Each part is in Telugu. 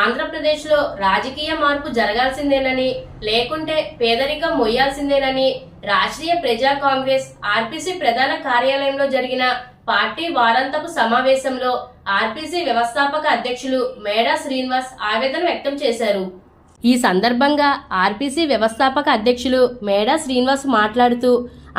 ఆంధ్రప్రదేశ్లో రాజకీయ మార్పు జరగాల్సిందేనని లేకుంటే పేదరికం మొయ్యాల్సిందేనని రాష్ట్రీయ ప్రజా కాంగ్రెస్ ఆర్పీసీ ప్రధాన కార్యాలయంలో జరిగిన పార్టీ వారాంతపు సమావేశంలో ఆర్పీసీ వ్యవస్థాపక అధ్యక్షులు మేడా శ్రీనివాస్ ఆవేదన వ్యక్తం చేశారు. ఈ సందర్భంగా ఆర్పీసీ వ్యవస్థాపక అధ్యక్షులు మేడా శ్రీనివాస్ మాట్లాడుతూ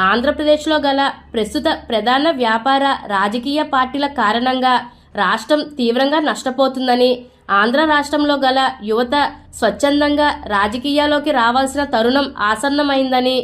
ఆంధ్రప్రదేశ్లో గల ప్రస్తుత ప్రధాన వ్యాపార రాజకీయ పార్టీల కారణంగా రాష్ట్రం తీవ్రంగా నష్టపోతుందని ఆంధ్ర రాష్ట్రంలో గల యువత స్వచ్ఛందంగా రాజకీయాల్లోకి రావాల్సిన తరుణం ఆసన్నమైందని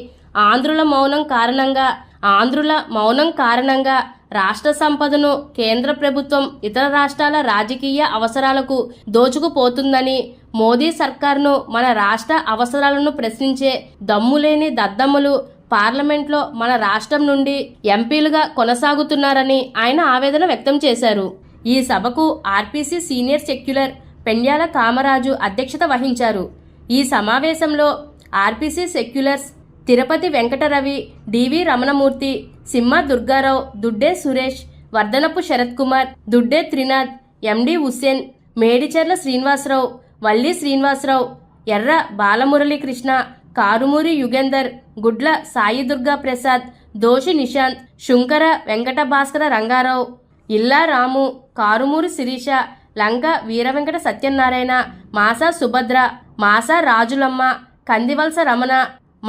ఆంధ్రుల మౌనం కారణంగా ఆంధ్రుల మౌనం కారణంగా రాష్ట్ర సంపదను కేంద్ర ప్రభుత్వం ఇతర రాష్ట్రాల రాజకీయ అవసరాలకు దోచుకుపోతుందని మోదీ సర్కార్ను మన రాష్ట్ర అవసరాలను ప్రశ్నించే దమ్ములేని దద్దమ్మలు పార్లమెంట్లో మన రాష్ట్రం నుండి ఎంపీలుగా కొనసాగుతున్నారని ఆయన ఆవేదన వ్యక్తం చేశారు. ఈ సభకు RPC senior secular Pendyala Kamaraju అధ్యక్షత వహించారు. ఈ సమావేశంలో RPC seculars Tirupati Venkataravi DV Ramanamurthy Simha Durgarao Dudde Suresh Vardhanapu Sarath Kumar దుడ్డే త్రినాథ్ ఎండి హుస్సేన్ మేడిచెర్ల శ్రీనివాసరావు వల్లి శ్రీనివాసరావు ఎర్ర బాలమురళీకృష్ణ కారుమూరి యుగేందర్ గుడ్ల సాయి దుర్గా ప్రసాద్ దోషి నిశాంత్ శుంకర వెంకట భాస్కర రంగారావు ఇల్లా రాము కారుమూరి శిరీష లంక వీరవెంకట సత్యనారాయణ మాసా సుభద్ర మాసా రాజులమ్మ కందివలస రమణ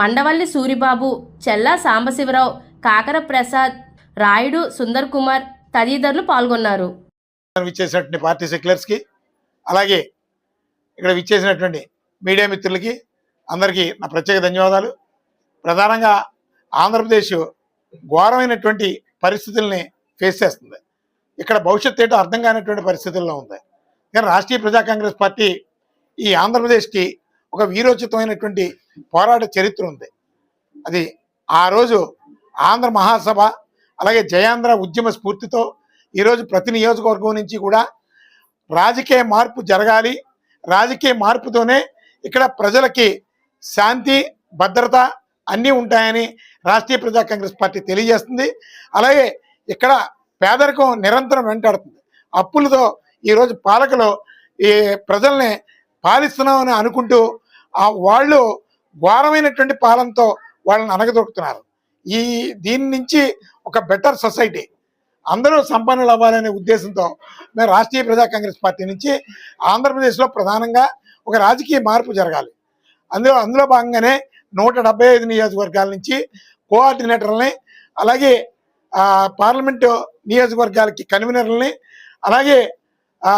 మండవల్లి సూరిబాబు చెల్లా సాంబశివరావు కాకర ప్రసాద్ రాయుడు సుందర్ కుమార్ తదితరులు పాల్గొన్నారు. విచ్చేసినటువంటి పార్టీ సెక్యులర్స్కి అలాగే ఇక్కడ విచ్చేసినటువంటి మీడియా మిత్రులకి అందరికీ నా ప్రత్యేక ధన్యవాదాలు. ప్రధానంగా ఆంధ్రప్రదేశ్ ఘోరమైనటువంటి పరిస్థితుల్ని ఫేస్ చేస్తుంది. ఇక్కడ భవిష్యత్ ఏంటో అర్థం కానటువంటి పరిస్థితుల్లో ఉంది. కానీ రాష్ట్రీయ ప్రజా కాంగ్రెస్ పార్టీ ఈ ఆంధ్రప్రదేశ్కి ఒక వీరోచితమైనటువంటి పోరాట చరిత్ర ఉంది. అది ఆ రోజు ఆంధ్ర మహాసభ అలాగే జయాంధ్ర ఉద్యమ స్ఫూర్తితో ఈరోజు ప్రతి నియోజకవర్గం నుంచి కూడా రాజకీయ మార్పు జరగాలి. రాజకీయ మార్పుతోనే ఇక్కడ ప్రజలకి శాంతి భద్రత అన్నీ ఉంటాయని రాష్ట్రీయ ప్రజా కాంగ్రెస్ పార్టీ తెలియజేస్తుంది. అలాగే ఇక్కడ పేదరికం నిరంతరం వెంటాడుతుంది. అప్పులతో ఈరోజు పాలకులు ఈ ప్రజల్ని పాలిస్తున్నామని అనుకుంటూ ఆ వాళ్ళు ఘోరమైనటువంటి పాలనతో వాళ్ళని అనగదొక్కుతున్నారు. ఈ దీని నుంచి ఒక బెటర్ సొసైటీ. అందరూ సంపన్నులు అవ్వాలనే ఉద్దేశంతో మేము రాష్ట్రీయ ప్రజా కాంగ్రెస్ పార్టీ నుంచి ఆంధ్రప్రదేశ్లో ప్రధానంగా ఒక రాజకీయ మార్పు జరగాలి. అందులో అందులో భాగంగానే నూట ఐదు నియోజకవర్గాల నుంచి కోఆర్డినేటర్లని అలాగే పార్లమెంటు నియోజకవర్గాలకి కన్వీనర్లని అలాగే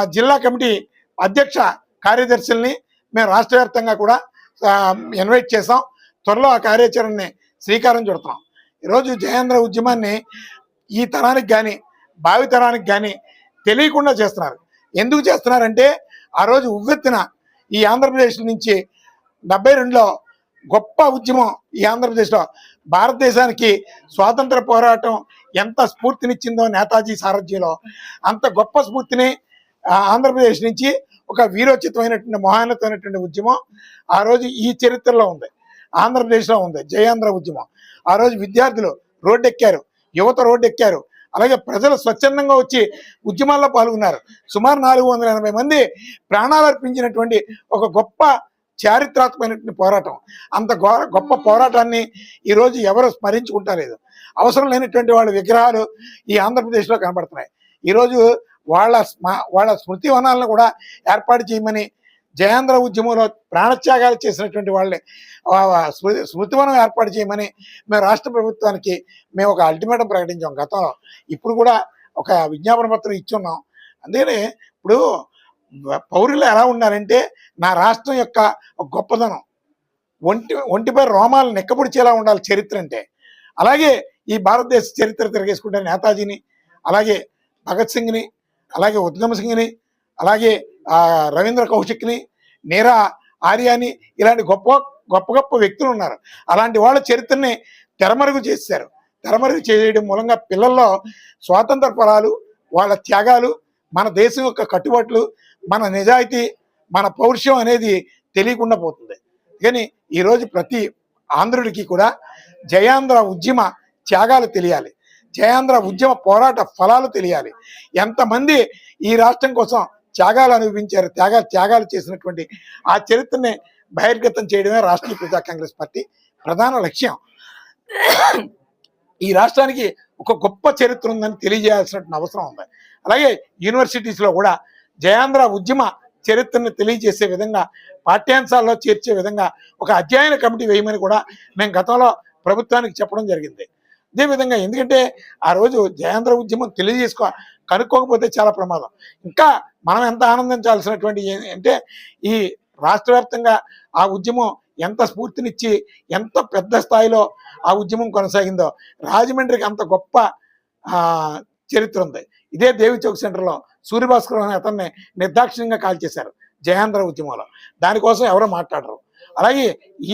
జిల్లా కమిటీ అధ్యక్ష కార్యదర్శుల్ని మేము రాష్ట్ర వ్యాప్తంగా కూడా ఇన్వైట్ చేసాం త్వరలో ఆ కార్యాచరణని శ్రీకారం చుడుతున్నాం ఈరోజు జయేంద్ర ఉద్యమాన్ని ఈ తరానికి కానీ భావి తరానికి కానీ తెలియకుండా చేస్తున్నారు. ఎందుకు చేస్తున్నారంటే ఆ రోజు ఉవ్వెత్తిన ఈ ఆంధ్రప్రదేశ్ నుంచి డెబ్బై రెండులో గొప్ప ఉద్యమం ఈ ఆంధ్రప్రదేశ్లో. భారతదేశానికి స్వాతంత్ర పోరాటం ఎంత స్ఫూర్తినిచ్చిందో నేతాజీ సారథ్యంలో. అంత గొప్ప స్ఫూర్తిని ఆంధ్రప్రదేశ్ నుంచి ఒక వీరోచితమైనటువంటి మహానతమైనటువంటి ఉద్యమం ఆ రోజు ఈ చరిత్రలో ఉంది. ఆంధ్రప్రదేశ్లో ఉంది. జయాంధ్ర ఉద్యమం. ఆ రోజు విద్యార్థులు రోడ్డెక్కారు. యువత రోడ్డెక్కారు. అలాగే ప్రజలు స్వచ్ఛందంగా వచ్చి ఉద్యమాల్లో పాల్గొన్నారు. సుమారు నాలుగు వందల ఎనభై మంది ప్రాణాలు అర్పించినటువంటి ఒక గొప్ప చారిత్రాత్మకమైనటువంటి పోరాటం. అంత గొ గొప్ప పోరాటాన్ని ఈరోజు ఎవరు స్మరించుకుంటలేదు. అవసరం లేనటువంటి వాళ్ళ విగ్రహాలు ఈ ఆంధ్రప్రదేశ్లో కనబడుతున్నాయి. ఈరోజు వాళ్ళ స్మ- వాళ్ళ స్మృతి వనాలను కూడా ఏర్పాటు చేయమని జయాంధ్ర ఉద్యమంలో ప్రాణత్యాగాలు చేసినటువంటి వాళ్ళని స్మృతి స్మృతివనం ఏర్పాటు చేయమని మేము రాష్ట్ర ప్రభుత్వానికి మేము ఒక అల్టిమేటం ప్రకటించాం గతంలో. ఇప్పుడు కూడా ఒక విజ్ఞాపన పత్రం ఇచ్చున్నాం. అందుకని ఇప్పుడు పౌరులు ఎలా ఉన్నారంటే నా రాష్ట్రం యొక్క గొప్పదనం. ఒంటి ఒంటిపై రోమాలు నెక్కపొడిచేలా ఉండాలి చరిత్ర అంటే. అలాగే ఈ భారతదేశ చరిత్ర తిరగేసుకుంటే నేతాజీని అలాగే భగత్ సింగ్ని అలాగే ఉద్గమ్ సింగ్ని అలాగే రవీంద్ర కౌశిక్ని నీరా ఆర్యాని ఇలాంటి గొప్ప గొప్ప గొప్ప వ్యక్తులు ఉన్నారు. అలాంటి వాళ్ళ చరిత్రని తెరమరుగు చేశారు. తెరమరుగు చేయడం మూలంగా పిల్లల్లో స్వాతంత్ర ఫలాలు వాళ్ళ త్యాగాలు మన దేశం యొక్క కట్టుబాట్లు మన నిజాయితీ మన పౌరుషం అనేది తెలియకుండా పోతుంది. కానీ ఈరోజు ప్రతి ఆంధ్రుడికి కూడా జయాంధ్ర ఉద్యమ త్యాగాలు తెలియాలి. జయాంధ్ర ఉద్యమ పోరాట ఫలాలు తెలియాలి. ఎంతమంది ఈ రాష్ట్రం కోసం త్యాగాలు అనుభవించారు త్యాగాలు త్యాగాలు చేసినటువంటి ఆ చరిత్రని బహిర్గతం చేయడమే రాష్ట్రీయ ప్రజా కాంగ్రెస్ పార్టీ ప్రధాన లక్ష్యం. ఈ రాష్ట్రానికి ఒక గొప్ప చరిత్ర ఉందని తెలియజేయాల్సిన అవసరం ఉంది. అలాగే యూనివర్సిటీస్లో కూడా జయాంధ్ర ఉద్యమ చరిత్రను తెలియజేసే విధంగా పాఠ్యాంశాల్లో చేర్చే విధంగా ఒక అధ్యయన కమిటీ వేయమని కూడా మేము గతంలో ప్రభుత్వానికి చెప్పడం జరిగింది. అదేవిధంగా ఎందుకంటే ఆ రోజు జయాంధ్ర ఉద్యమం తెలియజేసుకో కనుక్కోకపోతే చాలా ప్రమాదం. ఇంకా మనం ఎంత ఆనందించాల్సినటువంటి అంటే ఈ రాష్ట్ర ఆ ఉద్యమం ఎంత స్ఫూర్తినిచ్చి ఎంత పెద్ద స్థాయిలో ఆ ఉద్యమం కొనసాగిందో రాజమండ్రికి అంత గొప్ప చరిత్ర ఉంది. ఇదే దేవి చౌక్ సెంటర్లో సూర్యభాస్కర్ అనే అతన్ని నిర్దాక్షిణ్యంగా కాల్చేశారు జయాంధ్ర ఉద్యమంలో. దానికోసం ఎవరో మాట్లాడరు. అలాగే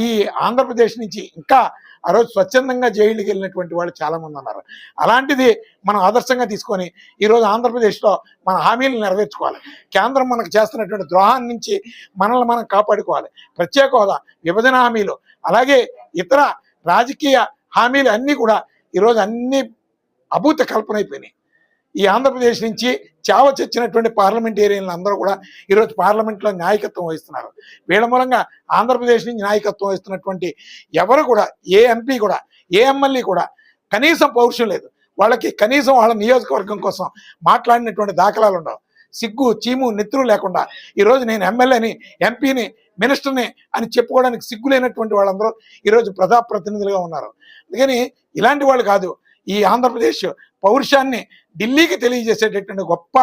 ఈ ఆంధ్రప్రదేశ్ నుంచి ఇంకా ఆ రోజు స్వచ్ఛందంగా జైలుకి వెళ్ళినటువంటి వాళ్ళు చాలామంది ఉన్నారు. అలాంటిది మనం ఆదర్శంగా తీసుకొని ఈరోజు ఆంధ్రప్రదేశ్లో మన హామీలు నెరవేర్చుకోవాలి. కేంద్రం మనకు చేస్తున్నటువంటి ద్రోహాన్ని నుంచి మనల్ని మనం కాపాడుకోవాలి. ప్రత్యేక హోదా విభజన హామీలు అలాగే ఇతర రాజకీయ హామీలు అన్నీ కూడా ఈరోజు అన్ని అభూత కల్పన అయిపోయినాయి ఈ ఆంధ్రప్రదేశ్ నుంచి చావ చచ్చినటువంటి పార్లమెంటేరియన్లు అందరూ కూడా ఈరోజు పార్లమెంట్లో నాయకత్వం వహిస్తున్నారు. వీళ్ళ మూలంగా ఆంధ్రప్రదేశ్ నుంచి నాయకత్వం వహిస్తున్నటువంటి ఎవరు కూడా ఏ ఎంపీ కూడా ఏ ఎమ్మెల్యే కూడా కనీసం పౌరుషం లేదు. వాళ్ళకి కనీసం వాళ్ళ నియోజకవర్గం కోసం మాట్లాడినటువంటి దాఖలాలు ఉండవు. సిగ్గు చీము నెత్తురు లేకుండా ఈరోజు నేను ఎమ్మెల్యేని ఎంపీని మినిస్టర్ని అని చెప్పుకోవడానికి సిగ్గు లేనటువంటి వాళ్ళందరూ ఈరోజు ప్రజాప్రతినిధులుగా ఉన్నారు. అందుకని ఇలాంటి వాళ్ళు కాదు. ఈ ఆంధ్రప్రదేశ్ పౌరుషాన్ని ఢిల్లీకి తెలియజేసేటటువంటి గొప్ప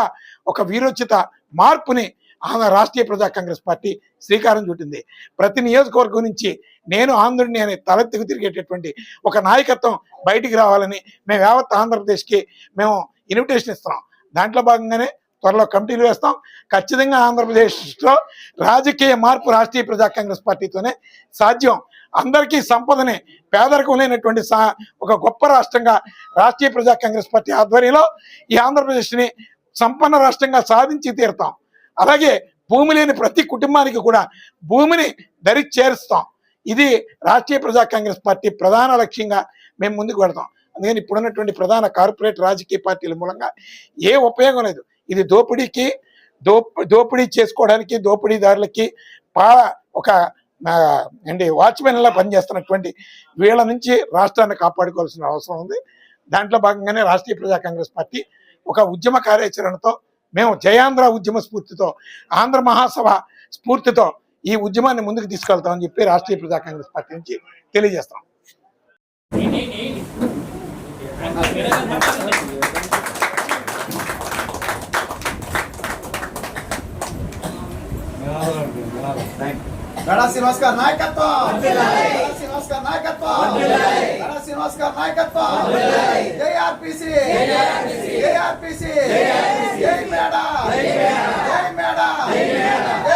ఒక వీరోచిత మార్పుని ఆంధ్ర రాష్ట్రీయ ప్రజా కాంగ్రెస్ పార్టీ శ్రీకారం చుట్టింది. ప్రతి నియోజకవర్గం నుంచి నేను ఆంధ్రుడిని అనే తలెత్తుకు తిరిగేటటువంటి ఒక నాయకత్వం బయటికి రావాలని మేము యావత్ ఆంధ్రప్రదేశ్కి మేము ఇన్విటేషన్ ఇస్తున్నాం. దాంట్లో భాగంగానే త్వరలో కమిటీలు వేస్తాం. ఖచ్చితంగా ఆంధ్రప్రదేశ్లో రాజకీయ మార్పు రాష్ట్రీయ ప్రజా కాంగ్రెస్ పార్టీతోనే సాధ్యం. అందరికీ సంపదని పేదరికం లేనటువంటి ఒక గొప్ప రాష్ట్రంగా రాష్ట్రీయ ప్రజా కాంగ్రెస్ పార్టీ ఆధ్వర్యంలో ఈ ఆంధ్రప్రదేశ్ని సంపన్న రాష్ట్రంగా సాధించి తీరుతాం. అలాగే భూమి లేని ప్రతి కుటుంబానికి కూడా భూమిని దరి చేరుస్తాం. ఇది రాష్ట్రీయ ప్రజా కాంగ్రెస్ పార్టీ ప్రధాన లక్ష్యంగా మేము ముందుకు పెడతాం అందుకని ఇప్పుడున్నటువంటి ప్రధాన కార్పొరేట్ రాజకీయ పార్టీల మూలంగా ఏ ఉపయోగం లేదు. ఇది దోపిడీకి దోపిడీ చేసుకోవడానికి దోపిడీదారులకి పాల ఒక అండి వాచ్మెన్లా పనిచేస్తున్నటువంటి వీళ్ళ నుంచి రాష్ట్రాన్ని కాపాడుకోవాల్సిన అవసరం ఉంది. దాంట్లో భాగంగానే రాష్ట్రీయ ప్రజా కాంగ్రెస్ పార్టీ ఒక ఉద్యమ కార్యాచరణతో మేము జయాంధ్ర ఉద్యమ స్ఫూర్తితో ఆంధ్ర మహాసభ స్ఫూర్తితో ఈ ఉద్యమాన్ని ముందుకు తీసుకెళ్తామని చెప్పి రాష్ట్రీయ ప్రజా కాంగ్రెస్ పార్టీ నుంచి తెలియజేస్తాం. గడా శ్రీనివాస్కర్ నాయకత్వం శ్రీనివాస్కర్ నాయకత్వం గడా శ్రీనివాస్కర్ నాయకత్వం జేఆర్పిసి జేఆర్పిసి జై మేడా జై మేడా జై